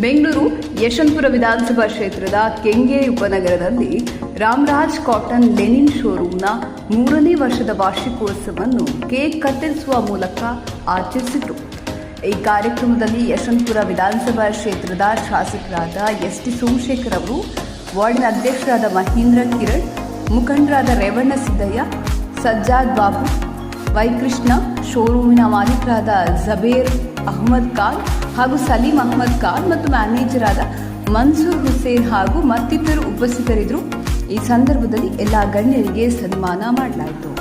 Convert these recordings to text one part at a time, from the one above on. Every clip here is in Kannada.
ಬೆಂಗಳೂರು ಯಶವಂತಪುರ ವಿಧಾನಸಭಾ ಕ್ಷೇತ್ರದ ಕೆಂಗೆ ಉಪನಗರದಲ್ಲಿ ರಾಮರಾಜ್ ಕಾಟನ್ ಲೆನಿನ್ ಶೋರೂಮ್ನ ಮೂರನೇ ವರ್ಷದ ವಾರ್ಷಿಕೋತ್ಸವವನ್ನು ಕೇಕ್ ಕತ್ತರಿಸುವ ಮೂಲಕ ಆಚರಿಸಿತು. ಈ ಕಾರ್ಯಕ್ರಮದಲ್ಲಿ ಯಶವಂತಪುರ ವಿಧಾನಸಭಾ ಕ್ಷೇತ್ರದ ಶಾಸಕರಾದ ಎಸ್ ಟಿ ಸೋಮಶೇಖರ್ ಅವರು, ವಾರ್ಡಿನ ಅಧ್ಯಕ್ಷರಾದ ಮಹೇಂದ್ರ ಕಿರಣ್, ಮುಖಂಡರಾದ ರೇವಣ್ಣ ಸಿದ್ದಯ್ಯ, ಸಜ್ಜಾದ್ ಬಾಬು, ವೈಕೃಷ್ಣ, ಶೋರೂಮಿನ ಮಾಲೀಕರಾದ ಜಬೇರ್ ಅಹಮದ್ ಖಾನ್ ಹಾಗೂ ಸಲೀಂ ಅಹಮದ್ ಖಾನ್ ಮತ್ತು ಮ್ಯಾನೇಜರ್ ಆದ ಮನ್ಸೂರ್ ಹುಸೇನ್ ಹಾಗೂ ಮತ್ತಿತರರು ಉಪಸ್ಥಿತರಿದ್ದರು. ಈ ಸಂದರ್ಭದಲ್ಲಿ ಎಲ್ಲ ಗಣ್ಯರಿಗೆ ಸನ್ಮಾನ ಮಾಡಲಾಯಿತು.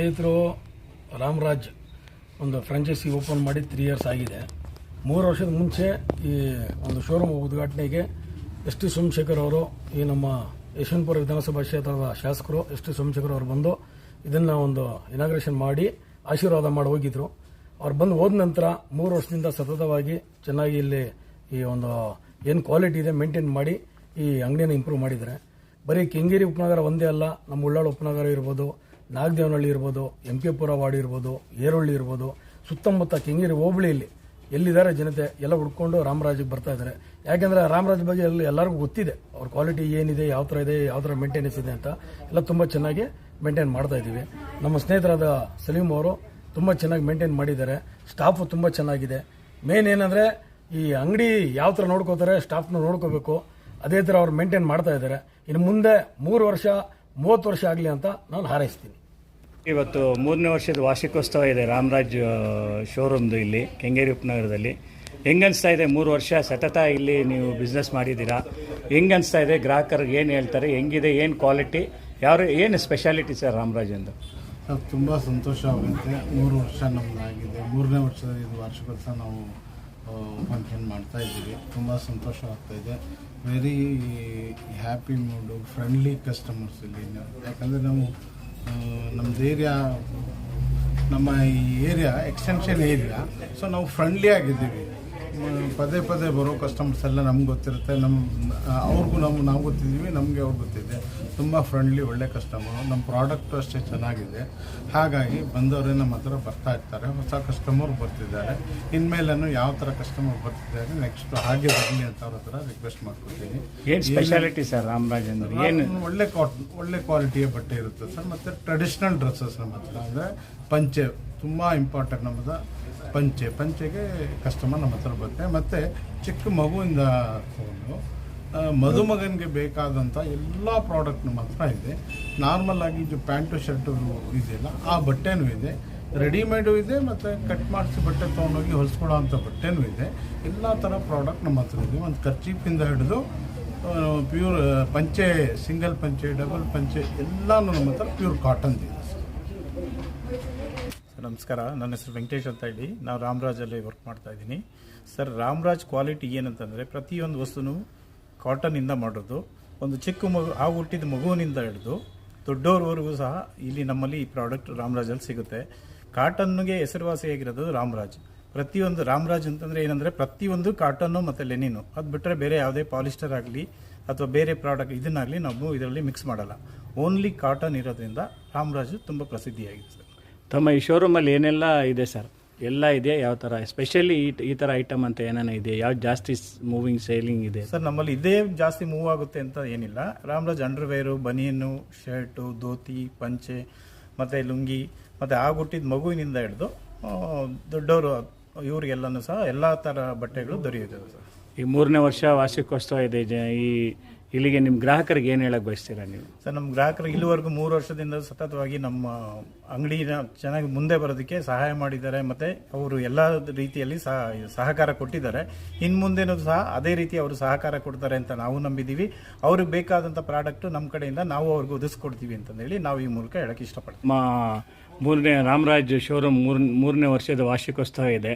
ಸ್ನೇಹಿತರು, ರಾಮರಾಜ್ ಒಂದು ಫ್ರಾಂಚೈಸಿ ಓಪನ್ ಮಾಡಿ ತ್ರೀ ಇಯರ್ಸ್ ಆಗಿದೆ. ಮೂರು ವರ್ಷದ ಮುಂಚೆ ಈ ಒಂದು ಶೋರೂಮ್ ಉದ್ಘಾಟನೆಗೆ ಎಸ್ ಟಿ ಸೋಮಶೇಖರ್ ಅವರು, ಈ ನಮ್ಮ ಯಶವಂತಪುರ ವಿಧಾನಸಭಾ ಕ್ಷೇತ್ರದ ಶಾಸಕರು ಎಸ್ ಟಿ ಸೋಮಶೇಖರ್ ಅವರು ಬಂದು ಇದನ್ನು ಒಂದು ಇನಾಗ್ರೇಷನ್ ಮಾಡಿ ಆಶೀರ್ವಾದ ಮಾಡಿ ಹೋಗಿದ್ರು. ಅವ್ರು ಬಂದು ಹೋದ ನಂತರ ಮೂರು ವರ್ಷದಿಂದ ಸತತವಾಗಿ ಚೆನ್ನಾಗಿ ಇಲ್ಲಿ ಈ ಒಂದು ಏನು ಕ್ವಾಲಿಟಿ ಇದೆ ಮೇಂಟೈನ್ ಮಾಡಿ ಈ ಅಂಗಡಿಯನ್ನು ಇಂಪ್ರೂವ್ ಮಾಡಿದ್ದಾರೆ. ಬರೀ ಕೆಂಗೇರಿ ಉಪನಗರ ಒಂದೇ ಅಲ್ಲ, ನಮ್ಮ ಉಳ್ಳಾಳ ಉಪನಗರ ಇರ್ಬೋದು ನಾಗದೇವನಹಳ್ಳಿ ಇರ್ಬೋದು, ಎಂ ಕೆ ಪುರ ವಾರ್ಡ್ ಇರ್ಬೋದು ಏರೊಳ್ಳಿ ಇರ್ಬೋದು, ಸುತ್ತಮುತ್ತ ಕೆಂಗೇರಿ ಹೋಬಳಿಯಲ್ಲಿ ಎಲ್ಲಿದ್ದಾರೆ ಜನತೆ? ಎಲ್ಲ ಹುಡ್ಕೊಂಡು ರಾಮರಾಜಿಗೆ ಬರ್ತಾ ಇದ್ದಾರೆ. ಯಾಕೆಂದರೆ ರಾಮರಾಜ್ ಬಗ್ಗೆ ಎಲ್ಲ ಎಲ್ಲರಿಗೂ ಗೊತ್ತಿದೆ. ಅವ್ರ ಕ್ವಾಲಿಟಿ ಏನಿದೆ, ಯಾವ ಥರ ಇದೆ, ಯಾವ ಥರ ಮೇಂಟೆನೆನ್ಸ್ ಇದೆ ಅಂತ. ಎಲ್ಲ ತುಂಬ ಚೆನ್ನಾಗಿ ಮೇಂಟೈನ್ ಮಾಡ್ತಾ ಇದ್ದೀವಿ. ನಮ್ಮ ಸ್ನೇಹಿತರಾದ ಸಲೀಂ ಅವರು ತುಂಬ ಚೆನ್ನಾಗಿ ಮೇಂಟೈನ್ ಮಾಡಿದ್ದಾರೆ. ಸ್ಟಾಫು ತುಂಬ ಚೆನ್ನಾಗಿದೆ. ಮೇನ್ ಏನಂದರೆ ಈ ಅಂಗಡಿ ಯಾವ ಥರ ನೋಡ್ಕೋತಾರೆ, ಸ್ಟಾಫ್ನ ನೋಡ್ಕೋಬೇಕು. ಅದೇ ಥರ ಅವ್ರು ಮೇಂಟೈನ್ ಮಾಡ್ತಾ ಇದ್ದಾರೆ. ಇನ್ನು ಮುಂದೆ ಮೂರು ವರ್ಷ, ಮೂವತ್ತು ವರ್ಷ ಆಗಲಿ ಅಂತ ನಾನು ಹಾರೈಸ್ತೀನಿ. ಇವತ್ತು ಮೂರನೇ ವರ್ಷದ ವಾರ್ಷಿಕೋತ್ಸವ ಇದೆ ರಾಮರಾಜ್ ಶೋರೂಮ್ದು ಇಲ್ಲಿ, ಕೆಂಗೇರಿ ಉಪನಗರದಲ್ಲಿ. ಹೆಂಗನ್ಸ್ತಾ ಇದೆ ಮೂರು ವರ್ಷ? ಸತತ ಇಲ್ಲಿ ನೀವು ಬಿಸ್ನೆಸ್ ಮಾಡಿದ್ದೀರಾ? ಹೆಂಗನ್ಸ್ತಾ ಇದೆ? ಗ್ರಾಹಕರಿಗೆ ಏನು ಹೇಳ್ತಾರೆ? ಹೆಂಗಿದೆ? ಏನು ಕ್ವಾಲಿಟಿ ಯಾರು, ಏನು ಸ್ಪೆಷಾಲಿಟಿ ಸರ್ ರಾಮರಾಜ್ ಎಂದು ಸರ್, ತುಂಬ ಸಂತೋಷ ಆಗುತ್ತೆ. ಮೂರು ವರ್ಷ ನಮ್ಮದಾಗಿದೆ ಮೂರನೇ ವರ್ಷದ ಇದು ವಾರ್ಷಿಕೋತ್ಸವ ನಾವು ಫಂಕ್ಷನ್ ಮಾಡ್ತಾ ಇದ್ದೀವಿ. ತುಂಬ ಸಂತೋಷ ಆಗ್ತಾ ಇದೆ. Very happy mood friendly customers ಇಲ್ಲಿ. ಯಾಕಂದರೆ ನಾವು ಆ, ನಮ್ಮದು ಏರಿಯಾ ನಮ್ಮ ಈ ಏರಿಯಾ ಎಕ್ಸ್ಟೆನ್ಷನ್ ಏರಿಯಾ ಸೊ ನಾವು ಫ್ರೆಂಡ್ಲಿ ಆಗಿದ್ದೀವಿ. ಪದೇ ಪದೇ ಬರೋ ಕಸ್ಟಮರ್ಸ್ ಎಲ್ಲ ನಮ್ಗೆ ಗೊತ್ತಿರುತ್ತೆ. ನಮ್ಮ ಅವ್ರಿಗೂ ನಮ್ಮ ನಾವು ಗೊತ್ತಿದ್ದೀವಿ ನಮಗೆ ಅವ್ರು ಗೊತ್ತಿದೆ. ತುಂಬ ಫ್ರೆಂಡ್ಲಿ ಒಳ್ಳೆ ಕಸ್ಟಮರು ನಮ್ಮ ಪ್ರಾಡಕ್ಟು ಅಷ್ಟೇ ಚೆನ್ನಾಗಿದೆ. ಹಾಗಾಗಿ ಬಂದವರೇ ನಮ್ಮ ಹತ್ರ ಬರ್ತಾ ಇರ್ತಾರೆ. ಹೊಸ ಕಸ್ಟಮರ್ ಬರ್ತಿದ್ದಾರೆ. ಇನ್ಮೇಲೂ ಯಾವ ಥರ ಕಸ್ಟಮರ್ ಬರ್ತಿದ್ದಾರೆ ನೆಕ್ಸ್ಟ್ ಹಾಗೆ ಬರಲಿ ಅಂತ ಅವ್ರ ಹತ್ರ ರಿಕ್ವೆಸ್ಟ್ ಮಾಡ್ಕೊತೀನಿ ಏನು ಸ್ಪೆಷಾಲಿಟಿ ಸರ್ ರಾಮರಾಜ್ ಏನು ಒಳ್ಳೆ ಕ್ವಾಟ್ ಒಳ್ಳೆ ಕ್ವಾಲಿಟಿಯ ಬಟ್ಟೆ ಇರುತ್ತೆ ಸರ್ ಮತ್ತು ಟ್ರೆಡಿಷ್ನಲ್ ಡ್ರೆಸ್ಸಸ್ ನಮ್ಮ ಹತ್ರ ಅಂದರೆ ಪಂಚೆ ತುಂಬ ಇಂಪಾರ್ಟೆಂಟ್ ನಮ್ಮದು. ಪಂಚೆ, ಪಂಚೆಗೆ ಕಸ್ಟಮರ್ ನಮ್ಮ ಹತ್ರ ಬರುತ್ತೆ. ಮತ್ತು ಚಿಕ್ಕ ಮಗುವಿಂದ ತಗೊಂಡು ಮದುಮಗನಿಗೆ ಬೇಕಾದಂಥ ಎಲ್ಲ ಪ್ರಾಡಕ್ಟ್ ನಮ್ಮ ಹತ್ರ ಇದೆ. ನಾರ್ಮಲ್ ಆಗಿ ಇದು ಪ್ಯಾಂಟು ಶರ್ಟು ಇದೆಯಲ್ಲ, ಆ ಬಟ್ಟೆನೂ ಇದೆ. ರೆಡಿಮೇಡು ಇದೆ, ಮತ್ತು ಕಟ್ ಮಾಡಿಸಿ ಬಟ್ಟೆ ತೊಗೊಂಡೋಗಿ ಹೊಲಿಸ್ಕೊಳ್ಳೋ ಅಂಥ ಬಟ್ಟೆನೂ ಇದೆ. ಎಲ್ಲ ಥರ ಪ್ರಾಡಕ್ಟ್ ನಮ್ಮ ಹತ್ರ ಇದೆ. ಒಂದು ಖರ್ಚೀಪಿಂದ ಹಿಡಿದು ಪ್ಯೂರ್ ಪಂಚೆ ಸಿಂಗಲ್ ಪಂಚೆ ಡಬಲ್ ಪಂಚೆ, ಎಲ್ಲನೂ ನಮ್ಮ ಹತ್ರ ಪ್ಯೂರ್ ಕಾಟನ್ ಇದೆ. ನಮಸ್ಕಾರ, ನನ್ನ ಹೆಸರು ವೆಂಕಟೇಶ್ ಅಂತ ಹೇಳಿ. ನಾವು ರಾಮರಾಜಲ್ಲಿ ವರ್ಕ್ ಮಾಡ್ತಾ ಇದ್ದೀನಿ. ಸರ್ ರಾಮರಾಜ್ ಕ್ವಾಲಿಟಿ ಏನಂತಂದರೆ ಪ್ರತಿಯೊಂದು ವಸ್ತುನು ಕಾಟನಿಂದ ಮಾಡೋದು. ಒಂದು ಚಿಕ್ಕ ಮಗು, ಆ ಹುಟ್ಟಿದ ಮಗುವಿನಿಂದ ಹಿಡಿದು ದೊಡ್ಡವ್ರವರೆಗೂ ಸಹ ಇಲ್ಲಿ ನಮ್ಮಲ್ಲಿ ಈ ಪ್ರಾಡಕ್ಟ್ ರಾಮರಾಜಲ್ಲಿ ಸಿಗುತ್ತೆ. ಕಾಟನ್ಗೆ ಹೆಸರುವಾಸಿಯಾಗಿರೋದು ರಾಮರಾಜ್. ಪ್ರತಿಯೊಂದು ರಾಮರಾಜ್ ಅಂತಂದರೆ ಏನಂದರೆ ಪ್ರತಿಯೊಂದು ಕಾಟನ್ನು ಮತ್ತು ಲೆನಿನು ಅದು ಬಿಟ್ಟರೆ ಬೇರೆ ಯಾವುದೇ ಪಾಲಿಸ್ಟರ್ ಆಗಲಿ ಅಥವಾ ಬೇರೆ ಪ್ರಾಡಕ್ಟ್ ಇದನ್ನಾಗಲಿ ನಾವು ಇದರಲ್ಲಿ ಮಿಕ್ಸ್ ಮಾಡಲ್ಲ. ಓನ್ಲಿ ಕಾಟನ್ ಇರೋದ್ರಿಂದ ರಾಮರಾಜ್ ತುಂಬ ಪ್ರಸಿದ್ಧಿಯಾಗಿದೆ ಸರ್ ತಮ್ಮ ಈ ಶೋರೂಮಲ್ಲಿ ಏನೆಲ್ಲ ಇದೆ ಸರ್ ಎಲ್ಲ ಇದೆ ಯಾವ ಥರ ಎಸ್ಪೆಷಲಿ ಈ ಈ ಥರ ಐಟಮ್ ಅಂತ ಏನೇನೋ ಇದೆ ಯಾವ ಜಾಸ್ತಿ ಮೂವಿಂಗ್ ಸೇಲಿಂಗ್ ಇದೆ? ಸರ್ ನಮ್ಮಲ್ಲಿ ಇದೇ ಜಾಸ್ತಿ ಮೂವ್ ಆಗುತ್ತೆ ಅಂತ ಏನಿಲ್ಲ. Ramraj underwear banian shirt dhoti ಪಂಚೆ ಮತ್ತು ಲುಂಗಿ ಮತ್ತು ಆ ಹುಟ್ಟಿದ ಮಗುವಿನಿಂದ ಹಿಡಿದು ದೊಡ್ಡವರು ಇವರಿಗೆಲ್ಲನೂ ಸಹ ಎಲ್ಲ ಥರ ಬಟ್ಟೆಗಳು ದೊರೆಯುತ್ತೆ ಸರ್ ಈ ಮೂರನೇ ವರ್ಷ ವಾರ್ಷಿಕೋತ್ಸವ ಇದೆ ಜ- ಈ ಇಲ್ಲಿಗೆ ನಿಮ್ಮ ಗ್ರಾಹಕರಿಗೆ ಏನು ಹೇಳಕ್ಕೆ ಬಯಸ್ತೀರಾ ನೀವು? ಸರ್ ನಮ್ಮ ಗ್ರಾಹಕರು ಇಲ್ಲಿವರೆಗೂ ಮೂರು ವರ್ಷದಿಂದ ಸತತವಾಗಿ ನಮ್ಮ ಅಂಗಡಿನ ಚೆನ್ನಾಗಿ ಮುಂದೆ ಬರೋದಕ್ಕೆ ಸಹಾಯ ಮಾಡಿದ್ದಾರೆ. ಮತ್ತು ಅವರು ಎಲ್ಲ ರೀತಿಯಲ್ಲಿ ಸಹ ಸಹಕಾರ ಕೊಟ್ಟಿದ್ದಾರೆ. ಇನ್ನು ಮುಂದೆನೂ ಸಹ ಅದೇ ರೀತಿ ಅವರು ಸಹಕಾರ ಕೊಡ್ತಾರೆ ಅಂತ ನಾವು ನಂಬಿದ್ದೀವಿ. ಅವ್ರಿಗೆ ಬೇಕಾದಂಥ ಪ್ರಾಡಕ್ಟು ನಮ್ಮ ಕಡೆಯಿಂದ ನಾವು ಅವ್ರಿಗೆ ಒದಗಿಸ್ಕೊಡ್ತೀವಿ ಅಂತಂದೇಳಿ ನಾವು ಈ ಮೂಲಕ ಹೇಳಕ್ಕೆ ಇಷ್ಟಪಡ್ತೀವಿ. ನಮ್ಮ ಮೂರನೇ ರಾಮರಾಜ್ ಶೋರೂಮ್ ಮೂರ್ ಮೂರನೇ ವರ್ಷದ ವಾರ್ಷಿಕೋತ್ಸವ ಇದೆ.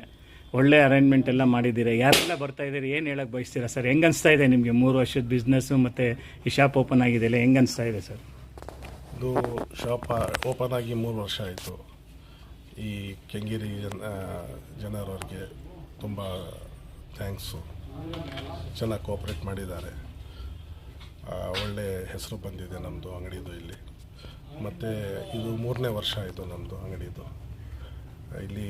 ಒಳ್ಳೆ ಅರೇಂಜ್ಮೆಂಟ್ ಎಲ್ಲ ಮಾಡಿದ್ದೀರಾ? ಯಾರೆಲ್ಲ ಬರ್ತಾ ಇದ್ದೀರಿ? ಏನು ಹೇಳಕ್ಕೆ ಬಯಸ್ತೀರಾ ಸರ್? ಹೆಂಗೆ ಅನಿಸ್ತಾ ಇದೆ ನಿಮಗೆ? ಮೂರು ವರ್ಷದ ಬಿಸ್ನೆಸ್ಸು ಮತ್ತು ಈ ಶಾಪ್ ಓಪನ್ ಆಗಿದೆಯಲ್ಲ ಹೆಂಗೆ ಅನಿಸ್ತಾ ಇದೆ ಸರ್? ಇದು ಶಾಪ್ ಓಪನ್ ಆಗಿ ಮೂರು ವರ್ಷ ಆಯಿತು. ಈ ಕೆಂಗೇರಿ ಜನ ಜನರವ್ರಿಗೆ ತುಂಬ ಥ್ಯಾಂಕ್ಸು ಚೆನ್ನಾಗಿ ಕೋಪ್ರೇಟ್ ಮಾಡಿದ್ದಾರೆ. ಒಳ್ಳೆ ಹೆಸರು ಬಂದಿದೆ ನಮ್ಮದು ಅಂಗಡಿದು ಇಲ್ಲಿ. ಮತ್ತು ಇದು ಮೂರನೇ ವರ್ಷ ಆಯಿತು ನಮ್ಮದು ಅಂಗಡಿದು. ಇಲ್ಲಿ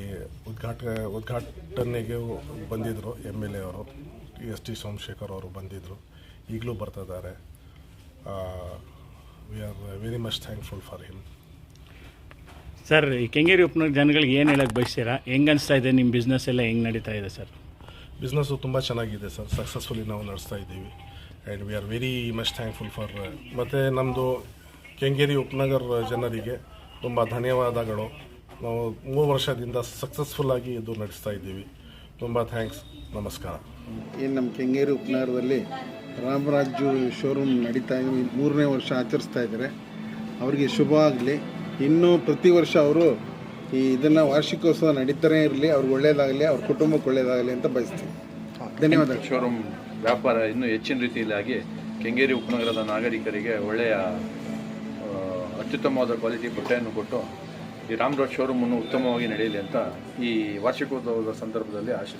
ಉದ್ಘಾಟ ಉದ್ಘಾಟನೆಗೆ ಬಂದಿದ್ದರು ಎಂ ಎಲ್ ಎ ಅವರು ಎಸ್ ಟಿ ಸೋಮಶೇಖರ್ ಅವರು ಬಂದಿದ್ದರು ಈಗಲೂ ಬರ್ತಿದ್ದಾರೆ we are very much thankful for him sir ಈ ಕೆಂಗೇರಿ ಉಪನಗರ ಜನಗಳಿಗೆ ಏನು ಹೇಳಕ್ಕೆ ಬಯಸ್ತೀರಾ? ಹೆಂಗೆ ಅನಿಸ್ತಾ ಇದೆ ನಿಮ್ಮ ಬಿಸ್ನೆಸ್ ಎಲ್ಲ ಹೆಂಗೆ ನಡೀತಾ ಇದೆ ಸರ್ ಬಿಸ್ನೆಸ್ಸು ತುಂಬ ಚೆನ್ನಾಗಿದೆ ಸರ್ ಸಕ್ಸಸ್ಫುಲಿ ನಾವು ನಡೆಸ್ತಾ ಇದ್ದೀವಿ. And we are very much thankful for ಮತ್ತು ನಮ್ಮದು ಕೆಂಗೇರಿ ಉಪನಗರ ಜನರಿಗೆ ತುಂಬ ಧನ್ಯವಾದಗಳು. ನಾವು ಮೂರು ವರ್ಷದಿಂದ ಸಕ್ಸಸ್ಫುಲ್ಲಾಗಿ ಇದು ನಡೆಸ್ತಾ ಇದ್ದೀವಿ. ತುಂಬ ಥ್ಯಾಂಕ್ಸ್ ನಮಸ್ಕಾರ. ಏನು ನಮ್ಮ ಕೆಂಗೇರಿ ಉಪನಗರದಲ್ಲಿ ರಾಮರಾಜು ಶೋರೂಮ್ ನಡೀತಾ ಇದೆ. ಮೂರನೇ ವರ್ಷ ಆಚರಿಸ್ತಾ ಇದ್ದಾರೆ. ಅವರಿಗೆ ಶುಭ ಆಗಲಿ. ಇನ್ನೂ ಪ್ರತಿ ವರ್ಷ ಅವರು ಈ ಇದನ್ನು ವಾರ್ಷಿಕೋತ್ಸವ ನಡೀತಾನೆ ಇರಲಿ. ಅವ್ರಿಗೆ ಒಳ್ಳೇದಾಗಲಿ ಅವ್ರ ಕುಟುಂಬಕ್ಕೆ ಒಳ್ಳೇದಾಗಲಿ ಅಂತ ಬಯಸ್ತೀನಿ. ಧನ್ಯವಾದ. ಶೋರೂಮ್ ವ್ಯಾಪಾರ ಇನ್ನೂ ಹೆಚ್ಚಿನ ರೀತಿಯಲ್ಲಿ ಆಗಿ ಕೆಂಗೇರಿ ಉಪನಗರದ ನಾಗರಿಕರಿಗೆ ಒಳ್ಳೆಯ ಅತ್ಯುತ್ತಮವಾದ ಕ್ವಾಲಿಟಿ ಬಟ್ಟೆಯನ್ನು ಕೊಟ್ಟು ಈ ರಾಮರಾಜ್ ಶೋರೂಮನ್ನು ಉತ್ತಮವಾಗಿ ನಡೆಯಲಿ ಅಂತ ಈ ವಾರ್ಷಿಕೋತ್ಸವದ ಸಂದರ್ಭದಲ್ಲಿ ಆಶಿಸ್ತೀನಿ.